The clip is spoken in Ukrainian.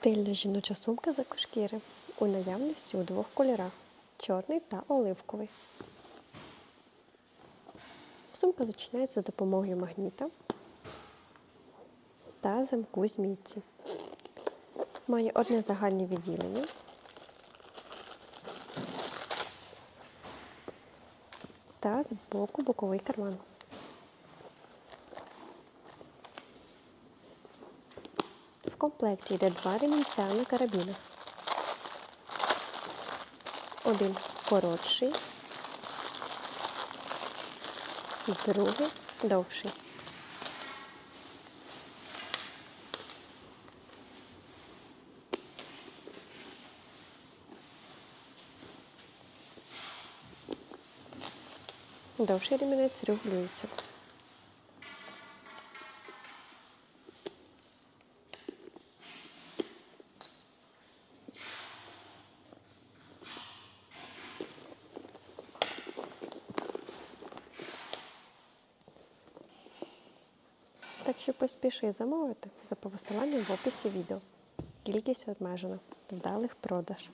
Стильна жіноча сумка з екошкіри у наявності у двох кольорах чорний та оливковий. Сумка зачиняється за допомогою магніта та замку з мітці. Має одне загальне відділення. Та з боку боковий карман. В комплекті йде два ремінця на. Один коротший, другий довший. Довший ремінець регулюється. Так що поспіши замовити за посиланням в описі відео. Кількість обмежена. Вдалих продаж.